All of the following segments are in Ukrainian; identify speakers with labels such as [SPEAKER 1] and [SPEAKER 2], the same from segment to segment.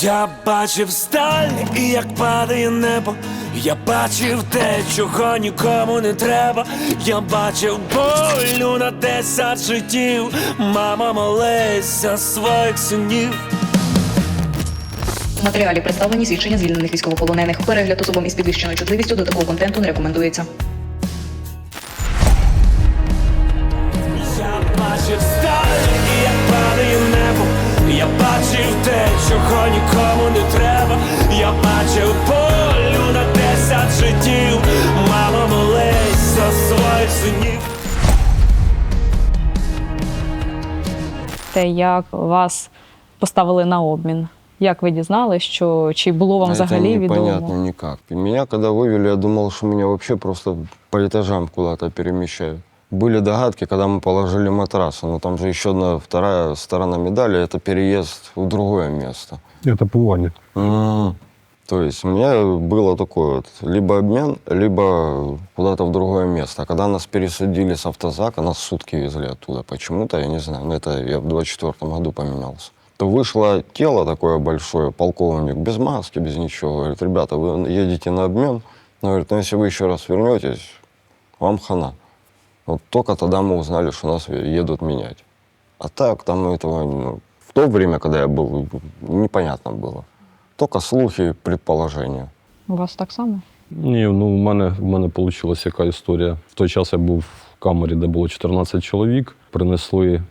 [SPEAKER 1] Я бачив сталь і як падає небо. Я бачив те, чого нікому не треба. Я бачив болю на десять життів. Мама молись за своїх синів.
[SPEAKER 2] В матеріалі представлені свідчення звільнених військовополонених. Перегляд особам із підвищеною чутливістю до такого контенту не рекомендується.
[SPEAKER 1] те,
[SPEAKER 3] як вас поставили на обмін. Як ви дізналися, що чи було вам
[SPEAKER 4] А
[SPEAKER 3] взагалі
[SPEAKER 4] это непонятно
[SPEAKER 3] відомо?
[SPEAKER 4] никак. И меня, когда вывели, я думал, что меня вообще просто по этажам куда-то перемещают. Были догадки, когда мы положили матрасы, но там же еще одна вторая сторона медали – это переезд в другое место.
[SPEAKER 5] Это пування.
[SPEAKER 4] М. То есть у меня было такое вот, либо обмен, либо куда-то в другое место. Когда нас пересадили с автозака, нас сутки везли оттуда. Почему-то, я не знаю, но это я в 24 году поменялся. То вышло тело такое большое, полковник, без маски, без ничего. Говорит, ребята, вы едете на обмен. Но, говорит, ну если вы еще раз вернетесь, вам хана. Вот только тогда мы узнали, что нас едут менять. А так там этого, ну, в то время, когда я был, непонятно было. Только слухи, предположения.
[SPEAKER 3] У вас так само?
[SPEAKER 5] Ні, ну в мене в мене вийшла яка історія. В той час я був в камері, де було 14 чоловік. Принесли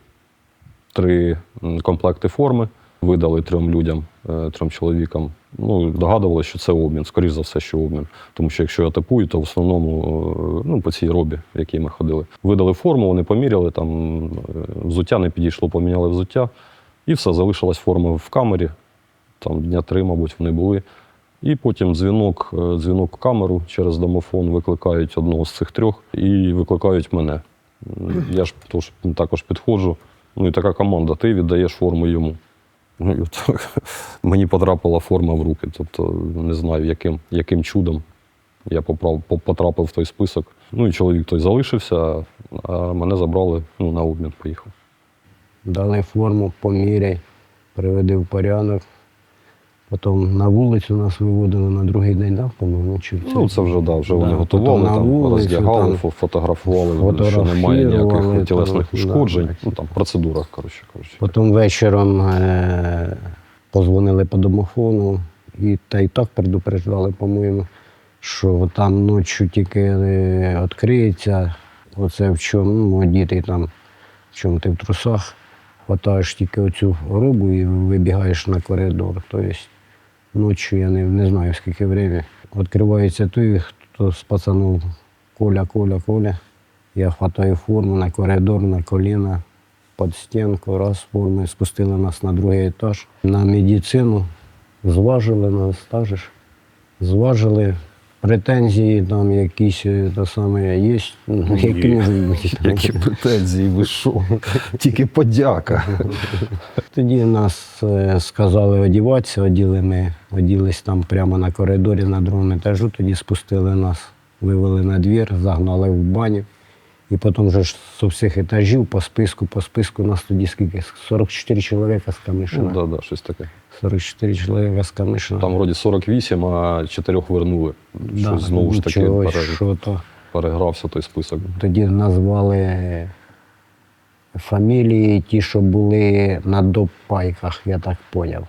[SPEAKER 5] три комплекти форми, видали трьом людям, е, трьом чоловікам. Ну, догадувалося, що це обмін, скоріш за все, що обмін. Тому що якщо я типую, то в основному е, ну, по цій робі, в якій ми ходили. Видали форму, вони поміряли, там е, взуття не підійшло, поміняли взуття. І все, залишилась форма в камері. Там дня три, мабуть, вони були. І потім дзвінок, е, дзвінок в камеру через домофон викликають одного з цих трьох і викликають мене. Я ж тож, також підходжу. Ну і така команда: ти віддаєш форму йому. Ну, і от, мені потрапила форма в руки. Тобто не знаю, яким, яким чудом я поправ, потрапив в той список. Ну і чоловік той залишився, а мене забрали ну, на обмін, поїхав.
[SPEAKER 6] дали форму, поміряй, приведи в порядок. Потім на вулицю нас виводили на другий день, да, по-моєму, чи в цей?
[SPEAKER 5] Ну, це вже да, вже вони
[SPEAKER 6] Да,
[SPEAKER 5] готували,
[SPEAKER 6] потім на
[SPEAKER 5] там,
[SPEAKER 6] вулицю,
[SPEAKER 5] роздягали,
[SPEAKER 6] там
[SPEAKER 5] фо- фотографували, що немає
[SPEAKER 6] фотографували,
[SPEAKER 5] ніяких тілесних
[SPEAKER 6] там,
[SPEAKER 5] ушкоджень.
[SPEAKER 6] да.
[SPEAKER 5] Ну там процедура, коротше кажучи.
[SPEAKER 6] Потім вечором е- позвонили по домофону і та й так предупреждали, по-моєму, що там ночі тільки е, відкриється. Оце в чому, ну, діти там, в чому ти в трусах, хватаєш тільки оцю робу і вибігаєш на коридор. Тобто ночі я не, не знаю скільки время. Відкривається той, хто з пацанов Коля, Коля, Коля. Я хватаю форму на коридор, на коліна, під стінку, раз форми, спустили нас на другий етаж. На медицину зважили нас, також зважили. Претензії там якісь е, те саме є, ну, які можуть бути.
[SPEAKER 5] Які претензії, ви що? Тільки подяка.
[SPEAKER 6] Тоді нас е, сказали одіватися, оділи ми, оділись там прямо на коридорі на другому етажу, тоді спустили нас, вивели на двір, загнали в баню. І потім вже з всіх етажів по списку, по списку нас тоді скільки? 44 чоловіка з
[SPEAKER 5] Ну,
[SPEAKER 6] Камишина.
[SPEAKER 5] да, да, щось таке.
[SPEAKER 6] 44 чоловіка з Камишина.
[SPEAKER 5] Там вроді 48, а чотирьох вернули.
[SPEAKER 6] Да,
[SPEAKER 5] Щось знову ж таки пере-
[SPEAKER 6] що то.
[SPEAKER 5] перегрався той список.
[SPEAKER 6] Тоді назвали фамілії ті, що були на допайках, я так поняв.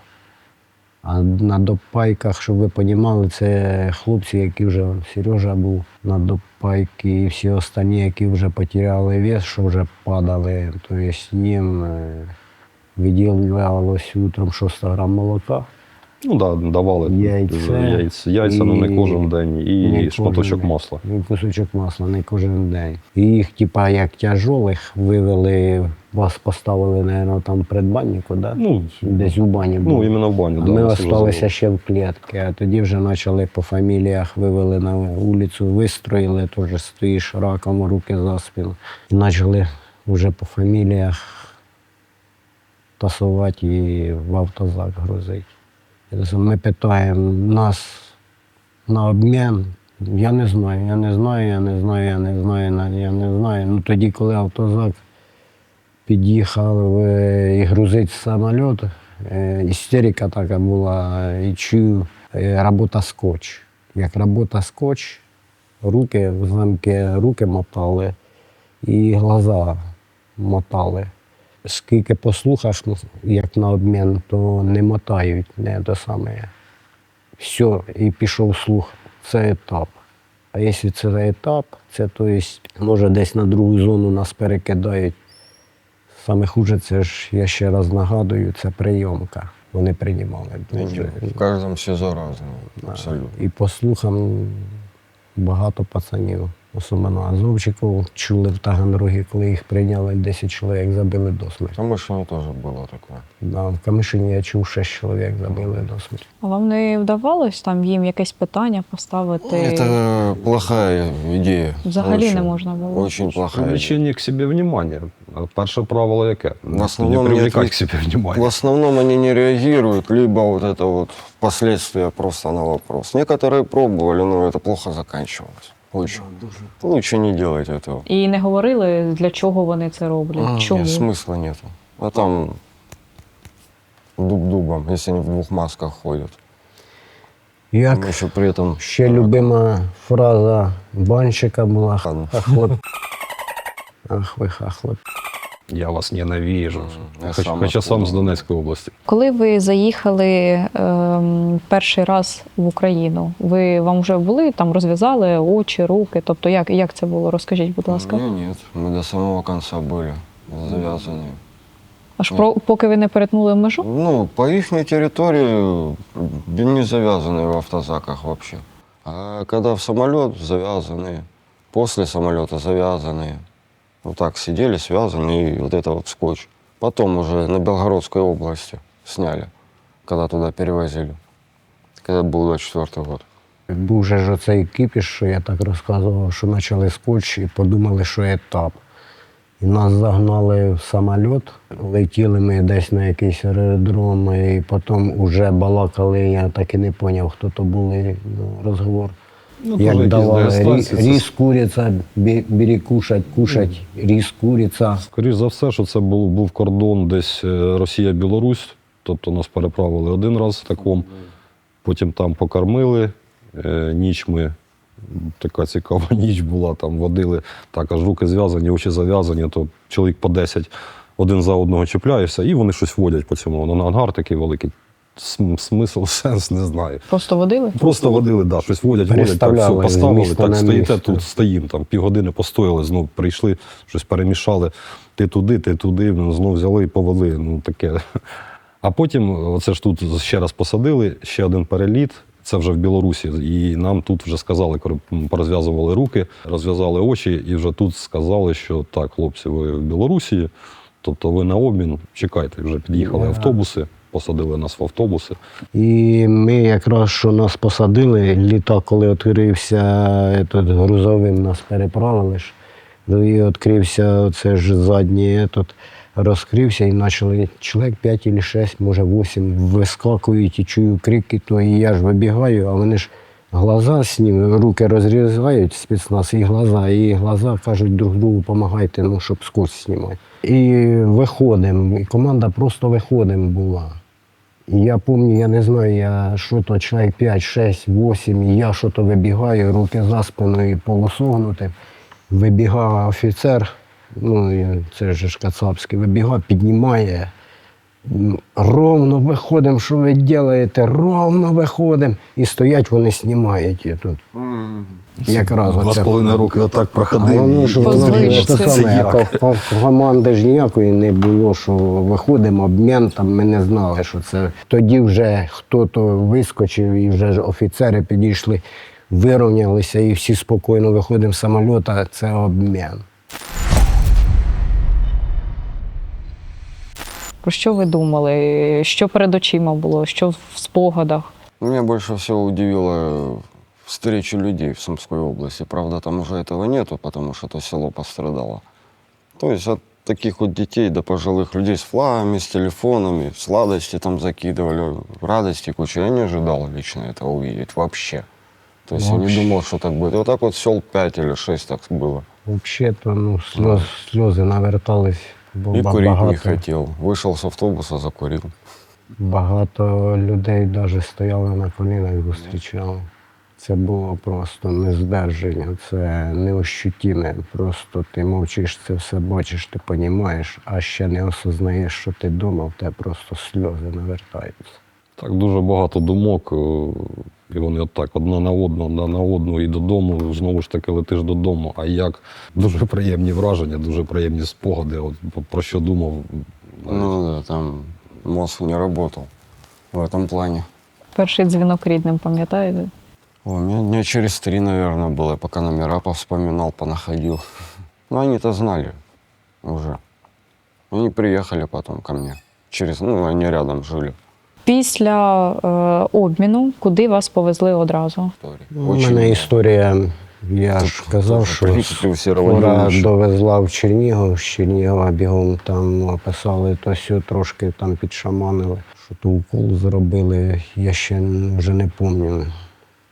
[SPEAKER 6] А на допайках, щоб ви розуміли, це хлопці, які вже Сережа був на допайки, і всі останні, які вже потеряли вес, що вже падали. Тобто їм виділялось утром 600 грам молока.
[SPEAKER 5] Ну так, да, давали
[SPEAKER 6] Яйце.
[SPEAKER 5] яйця, яйця ну, не кожен день, і
[SPEAKER 6] Не кожен
[SPEAKER 5] шматочок
[SPEAKER 6] день.
[SPEAKER 5] масла.
[SPEAKER 6] І кусочок масла не кожен день. І їх, типа, як тяжолих, вивели, вас поставили, мабуть, там предбаннику, да?
[SPEAKER 5] Ну,
[SPEAKER 6] десь у бані
[SPEAKER 5] ну іменно в баню.
[SPEAKER 6] А
[SPEAKER 5] да,
[SPEAKER 6] ми залишилися ще в клітці, а тоді вже почали по фаміліях, вивели на вулицю, вистроїли, теж стоїш раком, руки за спину. І почали вже по фаміліях тасувати і в автозак грузити. Ми питаємо нас на обмін. Я не знаю, я не знаю, я не знаю, я не знаю, я не знаю. Ну тоді, коли автозак під'їхав е, і грузить самоліт, е, істерика така була, і чую е, робота скотч. Як робота скотч, руки в замки, руки мотали і глаза мотали. Скільки послухаєш, ну, як на обмін, то не мотають, не те саме. Все, і пішов слух. Це етап. А якщо це етап, це то есть, може десь на другу зону нас перекидають. Саме хуже, це ж, я ще раз нагадую, це прийомка. Вони приймали дуже.
[SPEAKER 4] В каждом СИЗО разное, абсолютно.
[SPEAKER 6] І по слухам багато пацанів, особливо азовчиків, чули в Таганрогі, коли їх прийняли, 10 чоловік забили до смерті.
[SPEAKER 4] Там Мишине тоже было такое.
[SPEAKER 6] Да, в Камишині я чув 6 чоловік забили до смерті.
[SPEAKER 3] А вам не вдавалось там їм якесь питання поставити?
[SPEAKER 4] Это плохая идея.
[SPEAKER 3] Взагалі
[SPEAKER 4] Очень-
[SPEAKER 3] не можна було.
[SPEAKER 4] Очень плохая идея.
[SPEAKER 5] Привлечение к себе внимания. А Перше правило яке?
[SPEAKER 4] В основном
[SPEAKER 5] не привлекать
[SPEAKER 4] нет-
[SPEAKER 5] к себе
[SPEAKER 4] В
[SPEAKER 5] внимание.
[SPEAKER 4] основном они не реагируют, либо вот это вот последствия просто на вопрос. Некоторые пробовали, но это плохо заканчивалось. Очень. Лучше не делать этого.
[SPEAKER 3] І не говорили, для чого вони це роблять?
[SPEAKER 4] А,
[SPEAKER 3] Чому?
[SPEAKER 4] Нет, смысла нету. А там дуб дубом, если они в двух масках ходят.
[SPEAKER 6] Як
[SPEAKER 4] Там еще при этом...
[SPEAKER 6] ще любима фраза банщика була
[SPEAKER 4] Ладно.
[SPEAKER 6] хахлоп. Ах ви хахлоп.
[SPEAKER 5] Я вас ненавижу.
[SPEAKER 4] Я
[SPEAKER 5] Хоч-
[SPEAKER 4] сам
[SPEAKER 5] Хоча сам з
[SPEAKER 4] оттуда.
[SPEAKER 5] Донецької області.
[SPEAKER 3] Коли ви заїхали ем, перший раз в Україну, ви вам вже були там розв'язали очі, руки? Тобто, як, як це було? Розкажіть, будь ласка.
[SPEAKER 4] Не, нет, мы до самого конца были завязаны.
[SPEAKER 3] Аж про поки ви не перетнули межу?
[SPEAKER 4] Ну, по их территории не завязанные в автозаках вообще. А когда в самолет завязанные, после самолета завязанные. Вот так сидели, связанные, и вот это вот скотч. Потом уже на Белгородской области сняли, когда туда перевозили. Когда был 24 год.
[SPEAKER 6] Був же ж оцей кипіш, що я так розказував, що почали скотч і подумали, що етап. І нас загнали в самоліт, летіли ми десь на якийсь аеродром, і потім вже балакали, я так і не зрозумів, хто то були ну, розговор.
[SPEAKER 5] Ну,
[SPEAKER 6] Як давали ріс куриця, бери кушать, кушать, ріс куриця.
[SPEAKER 5] Скоріше за все, що це був, був кордон десь е, Росія-Білорусь. Тобто нас переправили один раз таком, потім там покормили. Е, Ніч ми, така цікава ніч була, там водили, так аж руки зв'язані, очі зав'язані, то чоловік по 10 один за одного чіпляєшся, і вони щось водять по цьому. На ангар такий великий. См- Смисл, сенс не знаю.
[SPEAKER 3] Просто водили?
[SPEAKER 5] Просто водили, да, щось водять, водять, так все поставили, так стоїте тут, стоїм, там півгодини постояли, знов прийшли, щось перемішали. Ти туди, ти туди, ну, знов взяли і повели. Ну таке. А потім, оце ж тут ще раз посадили, ще один переліт. Це вже в Білорусі, і нам тут вже сказали, коли порозв'язували руки, розв'язали очі, і вже тут сказали, що так, хлопці, ви в Білорусі, тобто ви на обмін, чекайте, вже під'їхали автобуси, посадили нас в автобуси.
[SPEAKER 6] І ми якраз що нас посадили, літак, коли відкрився грузовим, нас переправили ж. Ну, І відкрився оце ж задній этот, розкрився і почали чоловік 5 чи 6, може 8 вискакують і чую крики, то і я ж вибігаю, а вони ж глаза з ним, руки розрізають спецназ, і глаза, і глаза кажуть друг другу, допомагайте, ну, щоб скотч знімати. І виходимо, і команда просто виходимо була. Я пам'ятаю, я не знаю, я що то чоловік 5, 6, 8, і я що то вибігаю, руки за спиною полусогнути. Вибігає офіцер, ну це ж Кацапський, вибігав, піднімає. Ровно виходимо, що ви робите, ровно виходимо. І стоять, вони знімають і тут. Якраз
[SPEAKER 5] Два з
[SPEAKER 6] оце.
[SPEAKER 5] половиною роки отак проходив.
[SPEAKER 6] воно ж воно саме,
[SPEAKER 5] як?
[SPEAKER 6] як команди ж ніякої не було, що виходимо, обмін, там ми не знали, що це. Тоді вже хто-то вискочив, і вже ж офіцери підійшли, вирівнялися і всі спокійно виходимо з самоліта, це обмін.
[SPEAKER 3] Про що ви думали? Що перед очима було? Що в спогадах?
[SPEAKER 4] Меня больше всего удивило встреча людей в Сумской области. Правда, там уже этого нету, потому что то село пострадало. То есть от таких вот детей до пожилых людей с флагами, с телефонами, сладости там закидывали, радости куча. Я не ожидал лично этого увидеть вообще. То есть я не
[SPEAKER 6] Вообще.
[SPEAKER 4] думал, что так будет. Вот так вот сел 5 или 6 так было.
[SPEAKER 6] Взагалі-то ну, сльоз, сльози навертались, бо
[SPEAKER 4] И
[SPEAKER 6] ба-
[SPEAKER 4] курить
[SPEAKER 6] багато.
[SPEAKER 4] не хотел. Вышел с автобуса, закурил.
[SPEAKER 6] Багато людей навіть стояли на колінах, зустрічали. Це було просто нездержання, це неощутіме. Просто ти мовчиш, це все бачиш, ти розумієш, а ще не осознаєш, що ти думав, тебе просто сльози навертаються.
[SPEAKER 5] Так дуже багато думок, е, і вони отак одна на одну, одна на одну, і додому знову ж таки летиш додому. А як дуже приємні враження, дуже приємні спогади. От про що думав.
[SPEAKER 4] Ну да, там мозг не работал в этом плане.
[SPEAKER 3] Перший дзвінок рідним, пам'ятаєте?
[SPEAKER 4] У меня через три, наверное, было, пока номера повспоминал, понаходил. Ну, они-то знали уже. Они приехали потом ко мне. Через, ну, они рядом жили.
[SPEAKER 3] Після е, обміну, куди вас повезли одразу?
[SPEAKER 6] Ну, У мене історія, я ж казав, що скоро довезла в Чернігов, з Чернігова бігом там описали, то сьо трошки там підшаманили, що то укол зробили, я ще вже не пам'ятаю.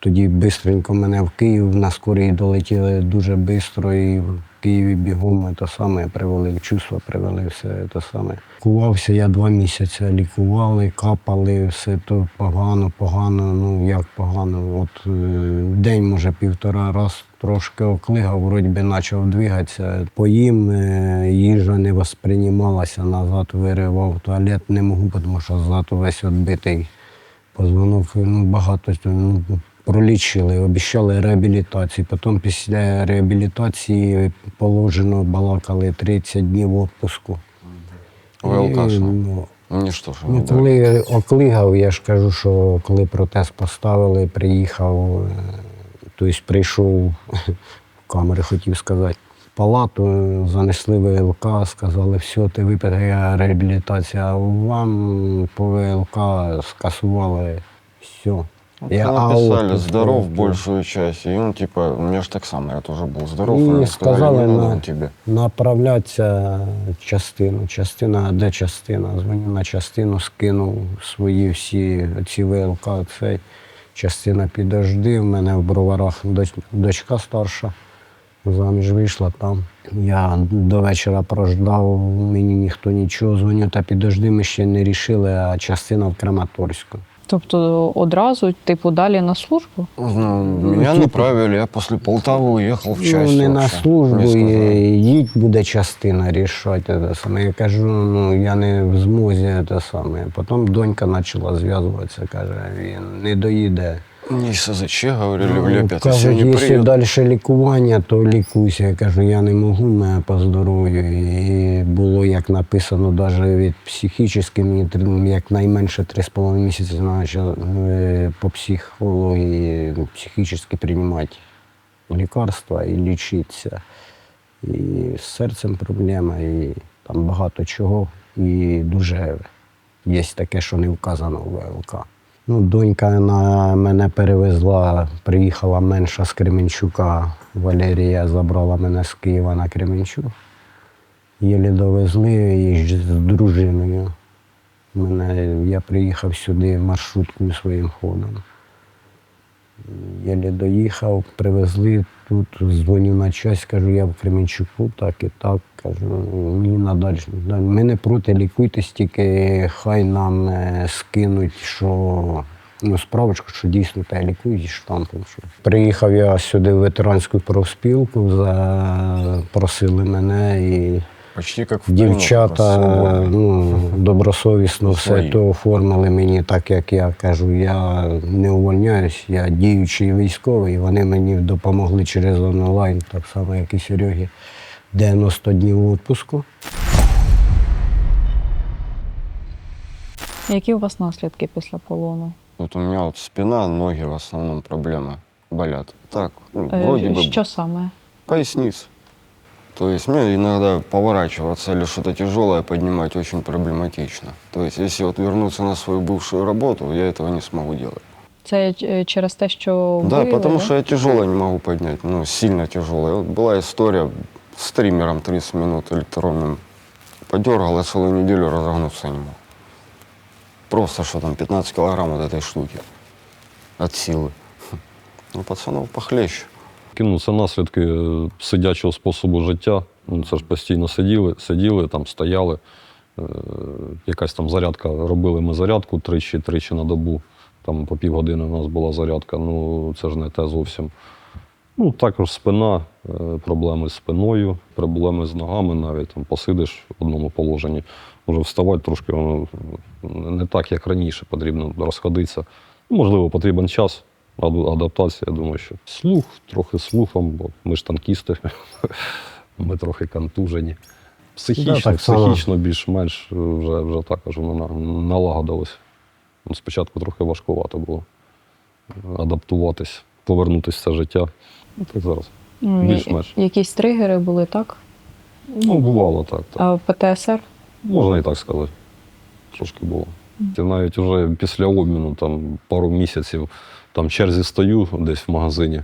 [SPEAKER 6] Тоді бистренько мене в Київ на скорій долетіли дуже швидко і в Києві бігом те саме привели в чувство, привели все те саме. Лікувався я два місяці, лікували, капали, все то погано, погано, ну як погано. От е, в день, може, півтора раз трошки оклигав, вроді би почав двигатися. Поїм, е, їжа не восприймалася, назад виривав туалет, не можу, тому що зад весь відбитий позвонок, ну, багато ну, пролічили, обіцяли реабілітацію. Потім після реабілітації положено балакали 30 днів відпуску. І, ну,
[SPEAKER 4] что ж,
[SPEAKER 6] Ну, коли оклигав, я ж кажу, що коли протез поставили, приїхав, е, тобто прийшов в камери, хотів сказати, палату, занесли ВЛК, сказали, все, ти випадає реабілітація, а вам по ВЛК скасували все.
[SPEAKER 4] Я написали
[SPEAKER 6] аут
[SPEAKER 4] здоров
[SPEAKER 6] поставив.
[SPEAKER 4] большую часть. И он типа, у меня же так само, я тоже был здоров.
[SPEAKER 6] И
[SPEAKER 4] и сказали, не
[SPEAKER 6] на-
[SPEAKER 4] тебе.
[SPEAKER 6] Направлятися частину. Частина, де частина? Дзвоню на частину, скинув свої всі ці ВЛК, цей. Частина підожди. В мене в броварах доч- дочка старша. Заміж вийшла там. Я до вечора прождав, мені ніхто нічого дзвонив, та підожди, ми ще не рішили, а частина в Краматорську.
[SPEAKER 3] Тобто одразу, типу, далі на службу?
[SPEAKER 4] Ну, меня
[SPEAKER 6] типа-
[SPEAKER 4] направили, я після Полтави уїхав в часть.
[SPEAKER 6] Ну, не на службу, їдь буде частина рішати. Це саме. Я кажу, ну я не в змозі це саме. Потім донька почала зв'язуватися, каже, він не доїде.
[SPEAKER 4] Мне СЗЧ говорили,
[SPEAKER 6] Ну,
[SPEAKER 4] влепят, если
[SPEAKER 6] Кажуть,
[SPEAKER 4] не
[SPEAKER 6] якщо далі лікування, то лікуйся. Я кажу, я не можу, мене по здоров'ю. І було, як написано, навіть від психічно, мені як найменше 3,5 місяці почав е, по психології психічно приймати лікарства і лічитися. І з серцем проблема, і там багато чого. І дуже є таке, що не вказано в ВЛК. Ну, донька на мене перевезла, приїхала менша з Кременчука. Валерія забрала мене з Києва на Кременчук. Єлі довезли і з дружиною. Мене, я приїхав сюди маршруткою своїм ходом. Єлі доїхав, привезли тут, дзвоню на час, кажу, я в Кременчуку, так і так. Кажу, мені надалі. Ми не проти, лікуйтесь, тільки хай нам е, скинуть, що ну, справочку, що дійсно те лікують штампом. Що. Приїхав я сюди в ветеранську профспілку, запросили мене і
[SPEAKER 4] Почти как в
[SPEAKER 6] Дівчата ну, добросовісно все то оформили мені так, як я кажу. Я не увольняюсь, я діючий військовий. Вони мені допомогли через онлайн, так само, як і Серегі. 90 днів відпуску.
[SPEAKER 3] Які у вас наслідки після полону?
[SPEAKER 4] Вот у меня вот спина, ноги в основном проблемы болят. Так, ну,
[SPEAKER 3] Е,
[SPEAKER 4] вроде бы
[SPEAKER 3] Що саме?
[SPEAKER 4] поясница. То есть мне иногда поворачиваться или что-то тяжелое поднимать очень проблематично. То есть если вот вернуться на свою бывшую работу, я этого не смогу делать.
[SPEAKER 3] Це е, через те, що
[SPEAKER 4] Да, потому
[SPEAKER 3] да?
[SPEAKER 4] что я тяжелое не могу поднять, ну, сильно тяжелое. Вот была история с триммером 30 минут электронным. Подергал, я целую неделю разогнуться не мог. Просто что там, 15 килограмм вот этой штуки. От силы. Ну, пацанов похлеще.
[SPEAKER 5] Ну, це наслідки е, сидячого способу життя. Ну, це ж постійно сиділи, сиділи, там стояли. Е, якась там зарядка. Робили ми зарядку тричі, тричі на добу. Там по півгодини у нас була зарядка. Ну це ж не те зовсім. Ну, також спина, е, проблеми з спиною, проблеми з ногами навіть там посидиш в одному положенні. Може вставати трошки воно не так, як раніше, потрібно розходитися. Можливо, потрібен час, адаптація. Я думаю, що слух, трохи слухом, бо ми ж танкісти, ми трохи контужені. Психічно,
[SPEAKER 6] Да, так
[SPEAKER 5] психічно більш-менш вже, вже також воно на- налагодилось. Ну, Спочатку трохи важкувато було адаптуватись, повернутися в це життя. Ну, так зараз.
[SPEAKER 3] Ну,
[SPEAKER 5] Більш-менш.
[SPEAKER 3] Якісь тригери були, так?
[SPEAKER 5] Ну, бувало так. так.
[SPEAKER 3] А ПТСР?
[SPEAKER 5] Можна і так сказати. Трошки було. Я навіть вже після обміну, там пару місяців, там в черзі стою десь в магазині.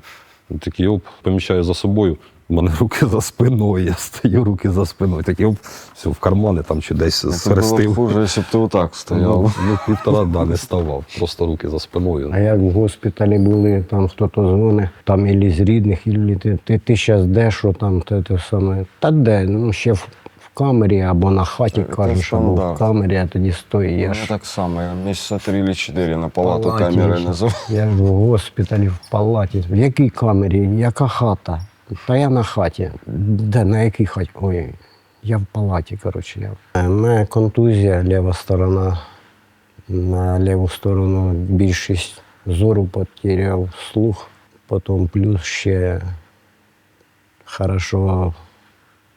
[SPEAKER 5] Такий оп, помічаю за собою. У мене руки за спиною, я стою, руки за спиною. Такий оп, все, в кармани там чи десь
[SPEAKER 4] Это было
[SPEAKER 5] схрестив.
[SPEAKER 4] хуже, если бы ты вот так
[SPEAKER 5] Ну,
[SPEAKER 4] стоял.
[SPEAKER 5] ну, півтора да, не ставав, просто руки за спиною.
[SPEAKER 6] А як в госпіталі були, там хто-то дзвонить, там ілі з рідних, ілі ти, ти, ти зараз де, що там, те, те саме. Та де, ну ще в, в камері або на хаті
[SPEAKER 4] Це- це
[SPEAKER 6] кажеш, або в
[SPEAKER 4] стандарт.
[SPEAKER 6] камері, а тоді
[SPEAKER 4] У
[SPEAKER 6] стоїш.
[SPEAKER 4] меня так само, я месяца три или четыре на палату
[SPEAKER 6] Палаті.
[SPEAKER 4] камеры называл.
[SPEAKER 6] Я ж в госпіталі, в палаті. В якій камері? Яка хата? Та я на хаті. Де, на якій хаті? Ой, я в палаті, коротше. Я. У мене контузія, ліва сторона. На ліву сторону більшість зору потеряв, слух. Потім плюс ще хорошо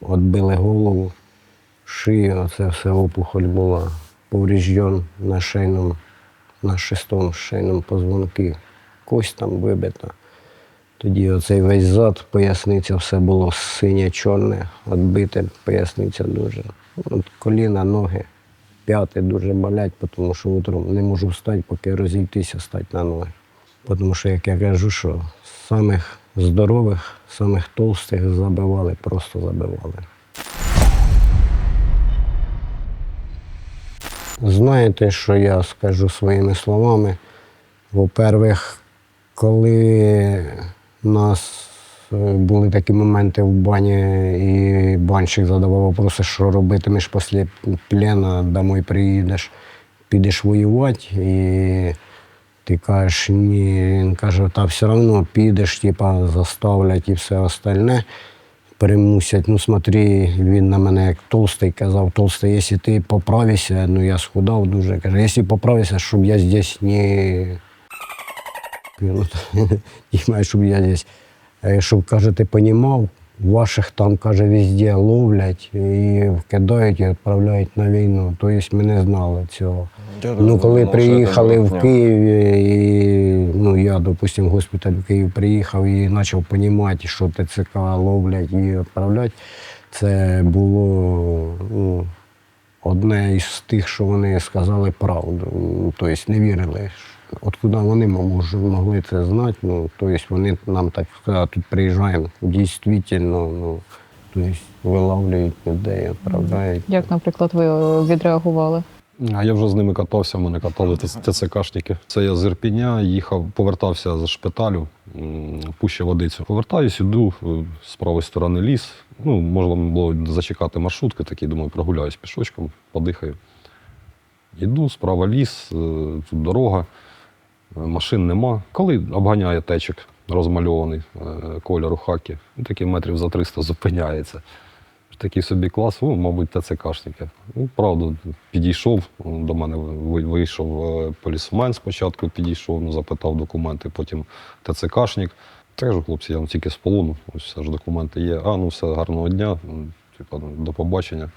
[SPEAKER 6] відбили голову, шию, це все опухоль була. Поврежден на шейному на шестому шейному позвонки. Кость там вибита. Тоді оцей весь зад, поясниця, все було синє, чорне, відбите, поясниця дуже. От коліна, ноги, п'яти дуже болять, тому що утром не можу встати, поки розійтися, стати на ноги. Тому що, як я кажу, що самих здорових, самих толстих забивали, просто забивали. Знаєте, що я скажу своїми словами? Во-первых, коли у нас е, були такі моменти в бані, і банщик задавав вопроси, що робитимеш після плена, домой приїдеш, підеш воювати, і ти кажеш, ні, він каже, та все одно підеш, типа, заставлять і все остальне примусять. Ну, смотри, він на мене як толстий казав, толстий, якщо ти поправишся, ну я схудав дуже. Каже, якщо поправишся, щоб я здесь не. Ну, щоб я здесь. е, Щоб, каже, ти понімав, ваших там, каже, везде ловлять і вкидають і відправляють на війну. Тобто ми не знали цього.
[SPEAKER 4] Я
[SPEAKER 6] Ну, коли
[SPEAKER 4] думав,
[SPEAKER 6] приїхали в. Київ, і, ну, я, допустимо, в госпіталь в Київ приїхав і почав розуміти, що ТЦК ловлять і відправлять, це було ну, одне із тих, що вони сказали правду. Ну, Тобто не вірили. Откуда вони може, могли це знати? Ну, тобто вони нам так сказали, тут приїжджаємо, дійсно, ну, тобто виловлюють людей, відправляють.
[SPEAKER 3] Як, наприклад, ви е, відреагували?
[SPEAKER 5] А я вже з ними катався, мене катали ТЦ- ТЦКшники. Це я з Ірпіня їхав, повертався з шпиталю, пуще водицю. Повертаюсь, іду е, з правої сторони ліс. Ну, можна було зачекати маршрутки, такі, думаю, прогуляюсь пішочком, подихаю. Іду, справа ліс, е, тут дорога, е, машин нема. Коли обганяє течик розмальований е, кольору хакі, ну, такий метрів за 300 зупиняється. Такий собі клас, ну, мабуть, ТЦКшники. Ну, правда, підійшов до мене, вийшов полісмен спочатку, підійшов, ну, запитав документи, потім ТЦКшник. Та кажу, хлопці, я вам тільки з полону, ось все ж документи є. А, ну все, гарного дня, типа, ну, до побачення.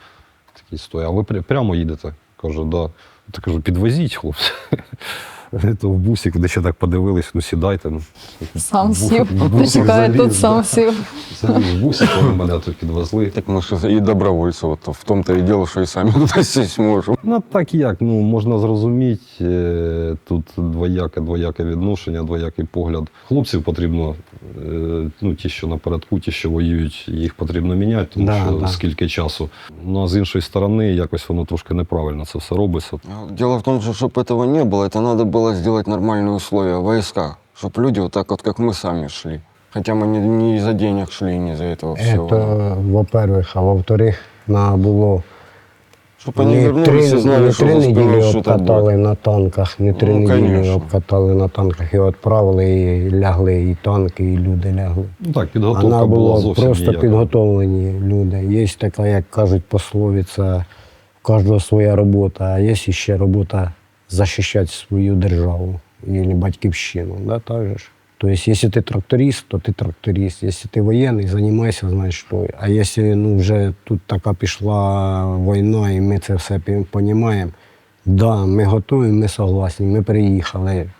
[SPEAKER 5] Такий стоїть. А ви пря- прямо їдете? Кажу, да. Та кажу, підвезіть, хлопці. То в бусик, де ще так подивились, ну сідайте. Ну.
[SPEAKER 3] Сам сів.
[SPEAKER 5] в
[SPEAKER 3] Чекає, тут сам
[SPEAKER 5] да.
[SPEAKER 3] сів.
[SPEAKER 5] Заліз в бусик, вони мене тут підвезли.
[SPEAKER 4] Так мы что и добровольцы, вот в том-то и дело, что и сами туда сесть можем.
[SPEAKER 5] Ну так як, ну можна зрозуміти, е, тут двояке, двояке відношення, двоякий погляд. Хлопців потрібно, ну ті, що напередку, ті, що воюють, їх потрібно міняти, тому
[SPEAKER 6] Да,
[SPEAKER 5] що
[SPEAKER 6] да.
[SPEAKER 5] скільки часу. Ну а з іншої сторони, якось воно трошки неправильно це все робиться.
[SPEAKER 4] Дело в том, что чтобы этого не было, это надо было сделать нормальные условия в войсках, чтобы люди вот так вот, как мы сами шли. Хотя мы не, не из-за денег шли, не из-за этого всего.
[SPEAKER 6] Это, во-первых, а во-вторых, надо було
[SPEAKER 4] Чтобы они
[SPEAKER 6] Не три,
[SPEAKER 4] знали,
[SPEAKER 6] не три неділі обкатали на танках, не три
[SPEAKER 4] Ну,
[SPEAKER 6] неділі
[SPEAKER 4] конечно.
[SPEAKER 6] обкатали на танках і відправили, і лягли, і танки, і люди лягли.
[SPEAKER 5] Ну так, підготовка
[SPEAKER 6] нам
[SPEAKER 5] була
[SPEAKER 6] було
[SPEAKER 5] зовсім
[SPEAKER 6] просто
[SPEAKER 5] ніяка.
[SPEAKER 6] підготовлені люди. Є така, як кажуть, пословиця, у кожного своя робота, а є ще робота захищати свою державу і батьківщину. Да, так же ж? Тобто, якщо ти тракторист, то ти тракторист. Якщо ти воєнний, займайся, знаєш що. А якщо ну, вже тут така пішла війна, і ми це все розуміємо, да, ми готові, ми согласні, ми приїхали.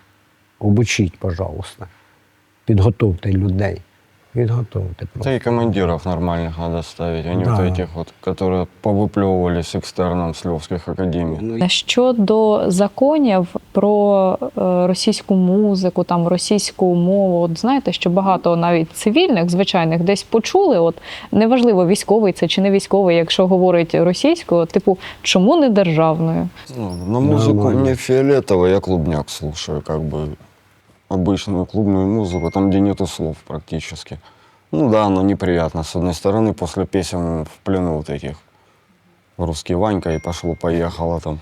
[SPEAKER 6] Обучіть, пожалуйста. Підготовте людей. Підготовте
[SPEAKER 4] Да
[SPEAKER 6] просто.
[SPEAKER 4] и командиров нормальных надо ставить, а не
[SPEAKER 6] Да.
[SPEAKER 4] вот этих вот, которые повыплевывались экстерном с Львовских академий.
[SPEAKER 6] Ну,
[SPEAKER 3] Щодо законів про е, російську музику, там російську мову, от знаєте, що багато навіть цивільних, звичайних, десь почули. От неважливо, військовий це чи не військовий, якщо говорить російською, типу, чому не державною?
[SPEAKER 4] Ну, на музыку
[SPEAKER 6] Нормально.
[SPEAKER 4] мне фиолетово, я клубняк слушаю, как бы Обычную клубную музыку, там, где нету слов практически. Ну да, оно неприятно. С одной стороны, после песен в плену вот этих. Русский Ванька и пошло-поехало там.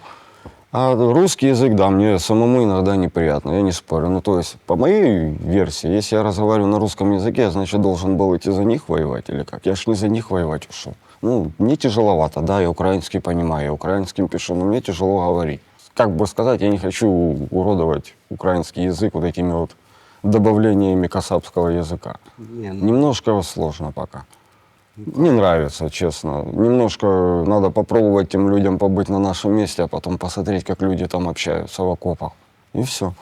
[SPEAKER 4] А русский язык, да, мне самому иногда неприятно, я не спорю. Ну, то есть, по моей версии, если я разговариваю на русском языке, значит, должен был идти за них воевать или как? Я ж не за них воевать ушел. Ну, мне тяжеловато, да, я украинский понимаю, я украинским пишу, но мне тяжело говорить. Как бы сказать, я не хочу уродовать украинский язык вот этими вот добавлениями касапского языка.
[SPEAKER 6] ні, ну,
[SPEAKER 4] Немножко сложно пока. Не нравится, честно. Немножко надо попробовать тем людям побыть на нашем месте, а потом посмотреть, как люди там общаются в окопах. И все.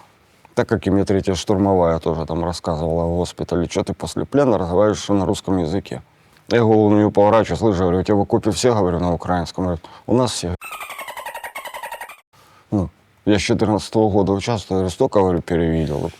[SPEAKER 4] Так как и мне третья штурмовая тоже там рассказывала в госпитале, что ты после плена разговариваешь на русском языке. Я голову на нее поворачиваю, слышу, говорю, у тебя в окопе все, говорю, на украинском. Говорит, у нас все. Ну, я с 14 года участвую, столько, говорю, перевидел.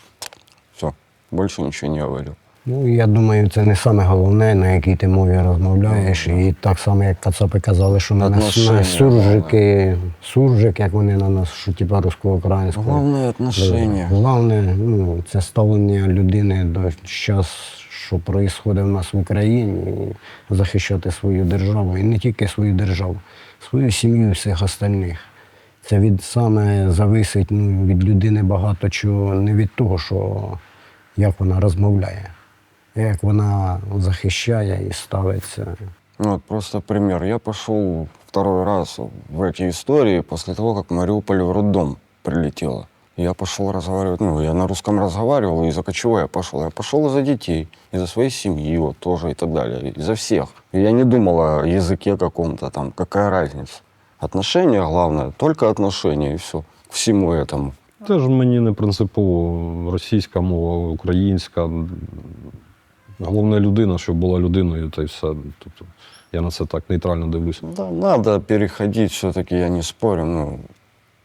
[SPEAKER 4] Все, больше ничего не говорил.
[SPEAKER 6] Ну, я думаю, це не саме головне, на якій ти мові розмовляєш. І так само, як кацапи казали, що на нас
[SPEAKER 4] Отношення,
[SPEAKER 6] на суржики, суржик, як вони на нас, що типа русько-українського.
[SPEAKER 4] Главное отношение.
[SPEAKER 6] Головне, ну, це ставлення людини до зараз, що відбувається в нас в Україні, і захищати свою державу. І не тільки свою державу, свою сім'ю і всіх остальних. Це від саме зависить ну, від людини багато чого, не від того, що як вона розмовляє, як вона захищає і ставиться.
[SPEAKER 4] Ну, вот просто пример. Я пошел второй раз в эти истории после того, как Мариуполь в роддом прилетело. Я пошел разговаривать, ну, я на русском разговаривал, и из-за чего я пошел? Я пошел из-за детей, из-за своей семьи, вот тоже так далее, из-за всех. И я не думал о языке каком-то там, какая разница. Отношения главное, только отношения, и все. К всему этому.
[SPEAKER 5] Теж мені не принципово російська мова, українська. Головне людина, щоб була людиною, та й все. Тобто я на це так нейтрально дивлюся.
[SPEAKER 4] Да, надо переходить все-таки, я не спорю. Ну,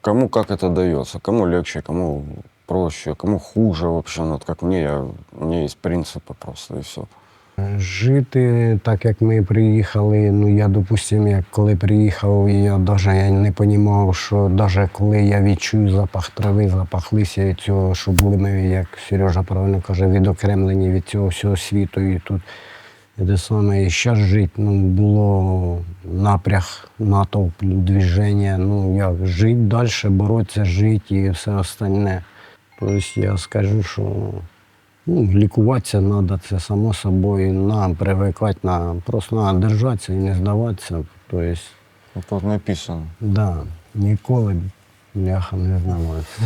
[SPEAKER 4] кому как это дается, кому легче, кому проще, кому хуже, в общем. Вот как мне, я, у меня есть принципы просто, и все.
[SPEAKER 6] Жити так, як ми приїхали. Ну я, допустим, як коли приїхав, я навіть я не розумів, що навіть коли я відчую запах трави, запах листя і цього, що були ми, як Сережа правильно каже, відокремлені від цього всього світу. І тут те саме, і зараз жити, ну, було напряг, натовп, движення. Ну, як жити далі, боротися, жити і все остальне. Тобто я скажу, що Ну, лікуватися треба, це само собою. Нам привикати, на, просто треба держатися і не здаватися. Тобто,
[SPEAKER 4] Вот тут написано.
[SPEAKER 6] да, ніколи бляха не здаватися.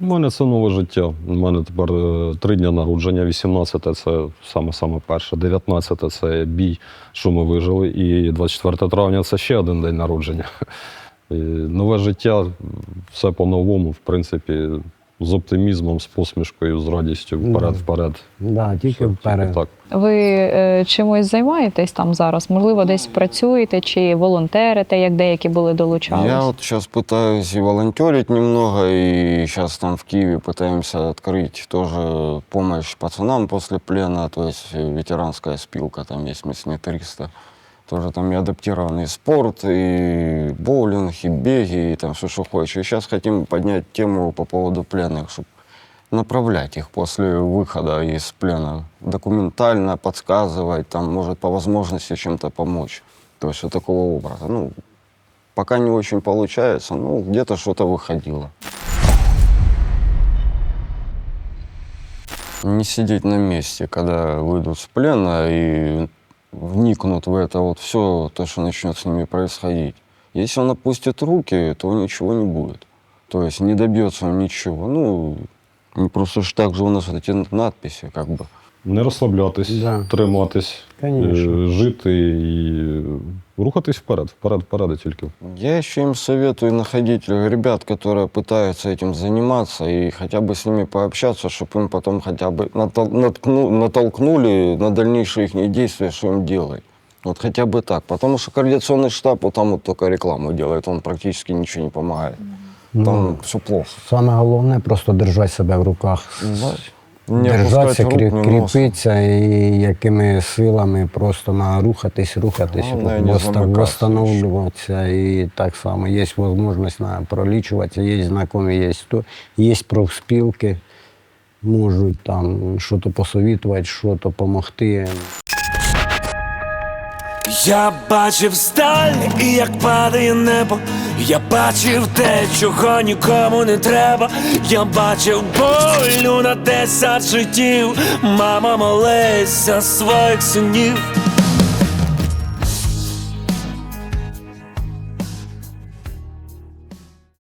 [SPEAKER 5] У мене це нове життя. У мене тепер е, три дні народження. 18 це саме саме перше, 19 це бій, що ми вижили. І 24 травня це ще один день народження. І нове життя, все по-новому, в принципі, з оптимізмом, з посмішкою, з радістю, вперед, вперед.
[SPEAKER 6] Да, тільки
[SPEAKER 5] Все,
[SPEAKER 6] вперед.
[SPEAKER 5] так.
[SPEAKER 3] Ви е, чимось займаєтесь там зараз? Можливо, десь працюєте чи волонтерите, як деякі були долучались?
[SPEAKER 4] Я вот сейчас пытаюсь и волонтерить немного, и сейчас там в Киеве пытаемся открыть тоже помощь пацанам после плена, то есть э, ветеранская спилка, там есть мы с ней 300. Тоже там и адаптированный спорт, и боулинг, и беги, и там все, что хочешь. И сейчас хотим поднять тему по поводу пленных, чтобы направлять их после выхода из плена. Документально подсказывать, там, может, по возможности чем-то помочь. То есть вот такого образа. Ну, Пока не очень получается, ну, где-то что-то выходило. Не сидеть на месте, когда выйдут с плена и вникнут в это вот все, то, что начнет с ними происходить. Если он опустит руки, то ничего не будет. То есть не добьется он ничего. Ну, не просто ж так же у нас вот эти надписи, как бы.
[SPEAKER 5] Не розслаблятись,
[SPEAKER 6] Да.
[SPEAKER 5] триматись,
[SPEAKER 6] Конечно.
[SPEAKER 5] е, жити і рухатись вперед, вперед, вперед і тільки.
[SPEAKER 4] Я еще им советую находить ребят, которые пытаются этим заниматься, и хотя бы с ними пообщаться, чтобы им потом хотя бы натол- наткну- натолкнули на дальнейшие их действия, что им делать. Вот хотя бы так. Потому что координационный штаб, вот там вот только рекламу делает, он практически ничего не помогает. Там
[SPEAKER 6] Ну,
[SPEAKER 4] все плохо.
[SPEAKER 6] Саме головне просто держати себе в руках.
[SPEAKER 4] Не
[SPEAKER 6] Держатися,
[SPEAKER 4] рук,
[SPEAKER 6] крі- кріпитися і якими силами просто на рухатись, рухатись, восстановлюватися. І так само є можливість на, пролічуватися, є знайомі, є, то, є профспілки, можуть там щось посовітувати, щось допомогти.
[SPEAKER 1] Я бачив сталь і як падає небо. Я бачив те, чого нікому не треба. Я бачив болю на десять життів. Мама молись за своїх синів.